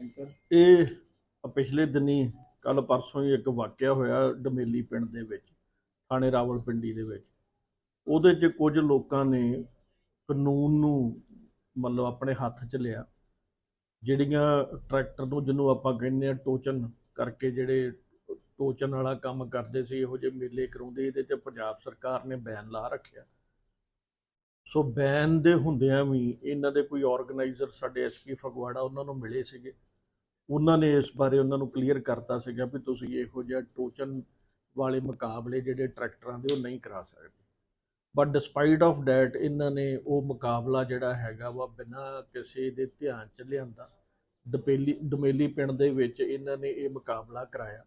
Sir ਇਹ ਪਿਛਲੇ ਦਿਨੀ ਕੱਲ ਪਰਸੋਂ ਹੀ ਇੱਕ ਵਾਕਿਆ ਹੋਇਆ ਡਮੇਲੀ ਪਿੰਡ ਦੇ ਵਿੱਚ, ਥਾਣੇ ਰਾਵਲਪਿੰਡੀ ਦੇ ਵਿੱਚ। ਉਹਦੇ 'ਚ ਕੁਝ ਲੋਕਾਂ ਨੇ ਕਾਨੂੰਨ ਨੂੰ ਮਤਲਬ ਆਪਣੇ ਹੱਥ 'ਚ ਲਿਆ, ਜਿਹੜੀਆਂ ਟਰੈਕਟਰ ਨੂੰ ਜਿਹਨੂੰ ਆਪਾਂ ਕਹਿੰਦੇ ਆ ਟੋਚਨ ਕਰਕੇ ਜਿਹੜੇ ਟੋਚਨ ਵਾਲਾ ਕੰਮ ਕਰਦੇ ਸੀ, ਇਹੋ ਜਿਹੇ ਮੇਲੇ ਕਰਾਉਂਦੇ, ਇਹਦੇ 'ਚ ਪੰਜਾਬ ਸਰਕਾਰ ਨੇ ਬੈਨ ਲਾ ਰੱਖਿਆ। ਸੋ ਬੈਨ ਦੇ ਹੁੰਦਿਆਂ ਵੀ ਇਹਨਾਂ ਦੇ ਕੋਈ ਆਰਗੇਨਾਈਜ਼ਰ ਸਾਡੇ ਐਸਪੀ ਫਗਵਾੜਾ ਉਹਨਾਂ ਨੂੰ ਮਿਲੇ ਸੀਗੇ। ਉਹਨਾਂ ਨੇ ਇਸ ਬਾਰੇ ਉਹਨਾਂ ਨੂੰ ਕਲੀਅਰ ਕਰਤਾ ਸੀਗਾ ਵੀ ਤੁਸੀਂ ਇਹੋ ਜਿਹਾ ਟੋਚਨ ਵਾਲੇ ਮੁਕਾਬਲੇ ਜਿਹੜੇ ਟਰੈਕਟਰਾਂ ਦੇ ਉਹ ਨਹੀਂ ਕਰਾ ਸਕਦੇ। ਬਟ ਡਿਸਪਾਈਟ ਆਫ ਡੈਟ ਇਹਨਾਂ ਨੇ ਉਹ ਮੁਕਾਬਲਾ ਜਿਹੜਾ ਹੈਗਾ ਵਾ ਬਿਨਾਂ ਕਿਸੇ ਦੇ ਧਿਆਨ ਚ ਲਿਆਂਦਾ। ਦਪੇਲੀ ਦਮੇਲੀ ਪਿੰਡ ਦੇ ਵਿੱਚ ਇਹਨਾਂ ਨੇ ਇਹ ਮੁਕਾਬਲਾ ਕਰਾਇਆ।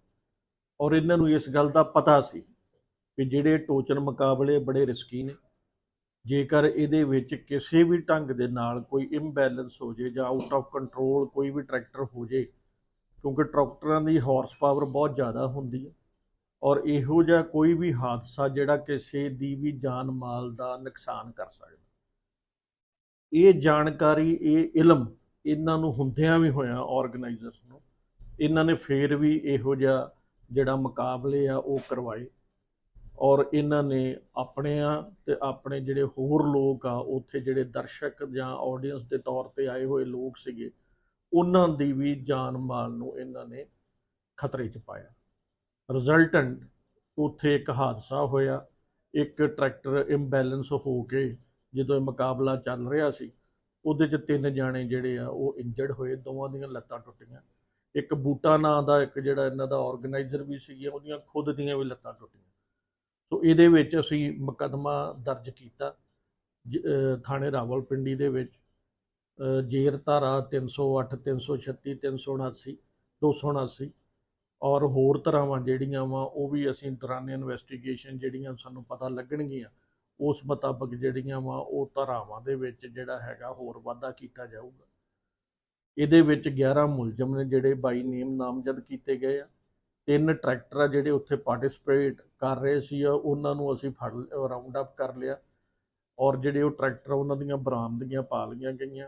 ਔਰ ਇਹਨਾਂ ਨੂੰ ਇਸ ਗੱਲ ਦਾ ਪਤਾ ਸੀ ਕਿ ਜਿਹੜੇ ਟੋਚਨ ਮੁਕਾਬਲੇ ਬੜੇ ਰਿਸਕੀ ਨੇ। ਜੇਕਰ ਇਹਦੇ ਵਿੱਚ ਕਿਸੇ ਵੀ ਢੰਗ ਦੇ ਨਾਲ ਕੋਈ ਇੰਬੈਲੈਂਸ ਹੋ ਜੇ ਜਾਂ ਆਊਟ ਆਫ ਕੰਟਰੋਲ ਕੋਈ ਵੀ ਟਰੈਕਟਰ ਹੋ ਜੇ, ਕਿਉਂਕਿ ਟਰੈਕਟਰਾਂ ਦੀ ਹਾਰਸ ਪਾਵਰ ਬਹੁਤ ਜ਼ਿਆਦਾ ਹੁੰਦੀ ਹੈ ਔਰ ਇਹੋ ਜਿਹਾ ਕੋਈ ਵੀ ਹਾਦਸਾ ਜਿਹੜਾ ਕਿਸੇ ਦੀ ਵੀ ਜਾਨ ਮਾਲ ਦਾ ਨੁਕਸਾਨ ਕਰ ਸਕਦਾ। ਇਹ ਜਾਣਕਾਰੀ, ਇਹ ਇਲਮ ਇਹਨਾਂ ਨੂੰ ਹੁੰਦਿਆਂ ਵੀ ਹੋਇਆ ਆਰਗੇਨਾਈਜ਼ਰਸ ਨੂੰ। ਇਹਨਾਂ ਨੇ ਫੇਰ ਵੀ ਇਹੋ ਜਿਹਾ ਜਿਹੜਾ ਮੁਕਾਬਲੇ ਆ ਉਹ ਕਰਵਾਏ। ਔਰ ਇਹਨਾਂ ਨੇ ਆਪਣਿਆਂ ਤੇ ਆਪਣੇ ਜਿਹੜੇ ਹੋਰ ਲੋਕ ਆ, ਉੱਥੇ ਜਿਹੜੇ ਦਰਸ਼ਕ ਜਾਂ ਆਡੀਅנס ਦੇ ਤੌਰ ਤੇ ਆਏ ਹੋਏ ਲੋਕ ਸੀਗੇ, ਉਹਨਾਂ ਦੀ ਵੀ ਜਾਨ ਮਾਲ ਨੂੰ ਇਹਨਾਂ ਨੇ ਖਤਰੇ 'ਚ ਪਾਇਆ। ਰਿਜ਼ਲਟੈਂਟ ਉੱਥੇ ਇੱਕ ਹਾਦਸਾ ਹੋਇਆ, ਇੱਕ ਟਰੈਕਟਰ ਇੰਬੈਲੈਂਸ ਹੋ ਕੇ ਜਦੋਂ ਇਹ ਮੁਕਾਬਲਾ ਚੱਲ ਰਿਹਾ ਸੀ, ਉਹਦੇ 'ਚ ਤਿੰਨ ਜਾਣੇ ਜਿਹੜੇ ਆ, ਉਹ ਇੰਜਰਡ ਹੋਏ, ਦੋਵਾਂ ਦੀਆਂ ਲੱਤਾਂ ਟੁੱਟੀਆਂ। ਇੱਕ ਬੂਟਾ ਨਾਂ ਦਾ ਇੱਕ ਜਿਹੜਾ ਇਹਨਾਂ ਦਾ ਆਰਗੇਨਾਈਜ਼ਰ ਵੀ ਸੀ ਉਹਦੀਆਂ ਖੁਦ ਦੀਆਂ ਵੀ ਲੱਤਾਂ ਟੁੱਟੀਆਂ। ਸੋ ਇਹਦੇ ਵਿੱਚ ਅਸੀਂ ਮੁਕੱਦਮਾ ਦਰਜ ਕੀਤਾ, ਜ- ਅਹ, ਥਾਣੇ ਰਾਵਲਪਿੰਡੀ ਦੇ ਵਿੱਚ ਜੇਰ ਧਾਰਾ 308 336 379 279 ਔਰ ਹੋਰ ਧਾਰਾਵਾਂ ਜਿਹੜੀਆਂ ਵਾ, ਉਹ ਵੀ ਅਸੀਂ ਦੌਰਾਨ ਇਨਵੈਸਟੀਗੇਸ਼ਨ ਜਿਹੜੀਆਂ ਸਾਨੂੰ ਪਤਾ ਲੱਗਣਗੀਆਂ, ਉਸ ਮੁਤਾਬਕ ਜਿਹੜੀਆਂ ਵਾ, ਉਹ ਧਾਰਾਵਾਂ ਦੇ ਵਿੱਚ ਜਿਹੜਾ ਹੈਗਾ ਹੋਰ ਵਾਧਾ ਕੀਤਾ ਜਾਊਗਾ। ਇਹਦੇ ਵਿੱਚ 11 ਮੁਲਜ਼ਮ ਨੇ ਜਿਹੜੇ ਬਾਈ ਨੇਮ ਨਾਮਜ਼ਦ ਕੀਤੇ ਗਏ ਆ। ਤਿੰਨ ਟਰੈਕਟਰ ਆ ਜਿਹੜੇ ਉੱਥੇ ਪਾਰਟਿਸਿਪੇਟ ਕਰ ਰਹੇ ਸੀ ਆ, ਉਹਨਾਂ ਨੂੰ ਅਸੀਂ ਫੜ ਰਾਉਂਡ ਅਪ ਕਰ ਲਿਆ ਔਰ ਜਿਹੜੇ ਉਹ ਟਰੈਕਟਰ ਉਹਨਾਂ ਦੀਆਂ ਬਰਾਮਦਗੀਆਂ ਪਾ ਲਈਆਂ ਗਈਆਂ।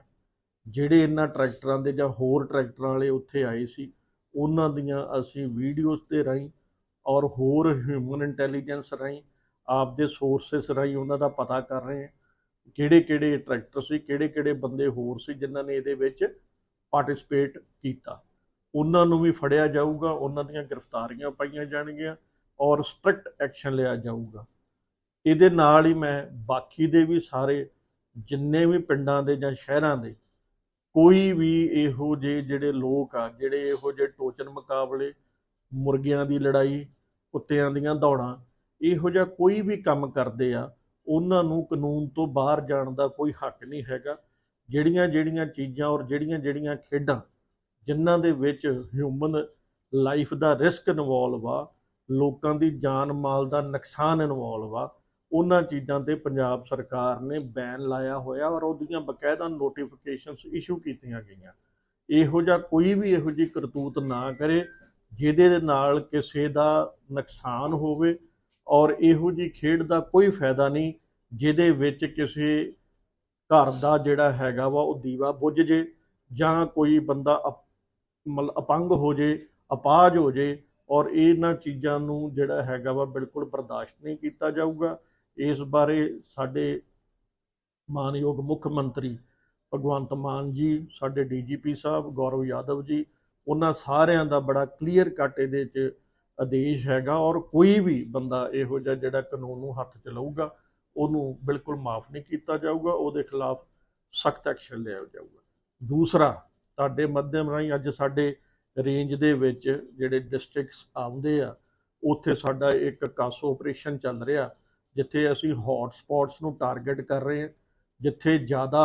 ਜਿਹੜੇ ਇਹਨਾਂ ਟਰੈਕਟਰਾਂ ਦੇ ਜਾਂ ਹੋਰ ਟਰੈਕਟਰਾਂ ਵਾਲੇ ਉੱਥੇ ਆਏ ਸੀ, ਉਹਨਾਂ ਦੀਆਂ ਅਸੀਂ ਵੀਡੀਓਜ਼ ਤੇ ਰਾਹੀਂ ਔਰ ਹੋਰ ਹਿਊਮਨ ਇੰਟੈਲੀਜੈਂਸ ਰਾਹੀਂ, ਆਪਦੇ ਸੋਰਸਸ ਰਾਹੀਂ ਉਹਨਾਂ ਦਾ ਪਤਾ ਕਰ ਰਹੇ ਹਾਂ ਕਿਹੜੇ ਕਿਹੜੇ ਟਰੈਕਟਰ ਸੀ ਕਿਹੜੇ ਕਿਹੜੇ ਬੰਦੇ ਹੋਰ ਸੀ ਜਿਨ੍ਹਾਂ ਨੇ ਇਹਦੇ ਵਿੱਚ ਪਾਰਟਿਸਿਪੇਟ ਕੀਤਾ। ਉਹਨਾਂ ਨੂੰ ਵੀ ਫੜਿਆ ਜਾਊਗਾ, ਉਹਨਾਂ ਦੀਆਂ ਗ੍ਰਿਫਤਾਰੀਆਂ ਪਾਈਆਂ ਜਾਣਗੀਆਂ ਔਰ ਸਟ੍ਰਿਕਟ ਐਕਸ਼ਨ ਲਿਆ ਜਾਊਗਾ। ਇਹਦੇ ਨਾਲ ਹੀ ਮੈਂ ਬਾਕੀ ਦੇ ਵੀ ਸਾਰੇ ਜਿੰਨੇ ਵੀ ਪਿੰਡਾਂ ਦੇ ਜਾਂ ਸ਼ਹਿਰਾਂ ਦੇ ਕੋਈ ਵੀ ਇਹੋ ਜਿਹੇ ਜਿਹੜੇ ਲੋਕ ਆ, ਜਿਹੜੇ ਇਹੋ ਜਿਹੇ ਟੋਚਨ ਮੁਕਾਬਲੇ, ਮੁਰਗਿਆਂ ਦੀ ਲੜਾਈ, ਕੁੱਤਿਆਂ ਦੀਆਂ ਦੌੜਾਂ, ਇਹੋ ਜਿਹਾ ਕੋਈ ਵੀ ਕੰਮ ਕਰਦੇ ਆ, ਉਹਨਾਂ ਨੂੰ ਕਾਨੂੰਨ ਤੋਂ ਬਾਹਰ ਜਾਣ ਦਾ ਕੋਈ ਹੱਕ ਨਹੀਂ ਹੈਗਾ। ਜਿਹੜੀਆਂ ਜਿਹੜੀਆਂ ਚੀਜ਼ਾਂ ਔਰ ਜਿਹੜੀਆਂ ਜਿਹੜੀਆਂ ਖੇਡਾਂ ਜਿਨ੍ਹਾਂ ਦੇ ਵਿੱਚ ਹਿਊਮਨ ਲਾਈਫ ਦਾ ਰਿਸਕ ਇਨਵੋਲਵ ਆ, ਲੋਕਾਂ ਦੀ ਜਾਨ ਮਾਲ ਦਾ ਨੁਕਸਾਨ ਇਨਵੋਲਵ ਆ, ਉਹਨਾਂ ਚੀਜ਼ਾਂ ਤੇ ਪੰਜਾਬ ਸਰਕਾਰ ਨੇ ਬੈਨ ਲਾਇਆ ਹੋਇਆ ਔਰ ਉਹਦੀਆਂ ਬਕਾਇਦਾ ਨੋਟੀਫਿਕੇਸ਼ਨਸ ਇਸ਼ੂ ਕੀਤੀਆਂ ਗਈਆਂ। ਇਹੋ ਜਿਹਾ ਕੋਈ ਵੀ ਇਹੋ ਜਿਹੀ ਕਰਤੂਤ ਨਾ ਕਰੇ, ਜਿਹਦੇ ਦੇ ਨਾਲ ਕਿਸੇ ਦਾ ਨੁਕਸਾਨ ਹੋਵੇ ਔਰ ਇਹੋ ਜਿਹੀ ਖੇਡ ਦਾ ਕੋਈ ਫਾਇਦਾ ਨਹੀਂ, ਜਿਹਦੇ ਵਿੱਚ ਕਿਸੇ ਘਰ ਦਾ ਜਿਹੜਾ ਹੈਗਾ ਵਾ ਉਹ ਦੀਵਾ ਬੁੱਝ ਜੇ ਜਾਂ ਕੋਈ ਬੰਦਾ ਅਪ- ਮਤਲਬ ਅਪੰਗ ਹੋ ਜੇ, ਅਪਾਜ ਹੋ ਜੇ ਔਰ ਇਹਨਾਂ ਚੀਜ਼ਾਂ ਨੂੰ ਜਿਹੜਾ ਹੈਗਾ ਵਾ ਬਿਲਕੁਲ ਬਰਦਾਸ਼ਤ ਨਹੀਂ ਕੀਤਾ ਜਾਊਗਾ। ਇਸ ਬਾਰੇ ਸਾਡੇ ਮਾਨਯੋਗ ਮੁੱਖ ਮੰਤਰੀ ਭਗਵੰਤ ਮਾਨ ਜੀ, ਸਾਡੇ ਡੀਜੀਪੀ ਸਾਹਿਬ, ਗੌਰਵ ਯਾਦਵ ਜੀ, ਉਹਨਾਂ ਸਾਰਿਆਂ ਦਾ ਬੜਾ ਕਲੀਅਰ ਕੱਟ ਇਹਦੇ 'ਚ ਆਦੇਸ਼ ਹੈਗਾ ਔਰ ਕੋਈ ਵੀ ਬੰਦਾ ਇਹੋ ਜਿਹਾ ਜਿਹੜਾ ਕਾਨੂੰਨ ਨੂੰ ਹੱਥ 'ਚ ਲਊਗਾ, ਉਹਨੂੰ ਬਿਲਕੁਲ ਮਾਫ ਨਹੀਂ ਕੀਤਾ ਜਾਊਗਾ, ਉਹਦੇ ਖਿਲਾਫ ਸਖਤ ਐਕਸ਼ਨ ਲਿਆ ਜਾਊਗਾ। ਦੂਸਰਾ ਤੁਹਾਡੇ ਮਾਧਿਅਮ ਰਾਹੀਂ ਅੱਜ ਸਾਡੇ ਰੇਂਜ ਦੇ ਵਿੱਚ ਜਿਹੜੇ ਡਿਸਟ੍ਰਿਕਟਸ ਆਉਂਦੇ ਆ, ਉੱਥੇ ਸਾਡਾ ਇੱਕ ਕਾਸੋ ਆਪਰੇਸ਼ਨ ਚੱਲ ਰਿਹਾ, ਜਿੱਥੇ ਅਸੀਂ ਹੌਟ ਸਪੌਟਸ ਨੂੰ ਟਾਰਗੇਟ ਕਰ ਰਹੇ ਹਾਂ, ਜਿੱਥੇ ਜ਼ਿਆਦਾ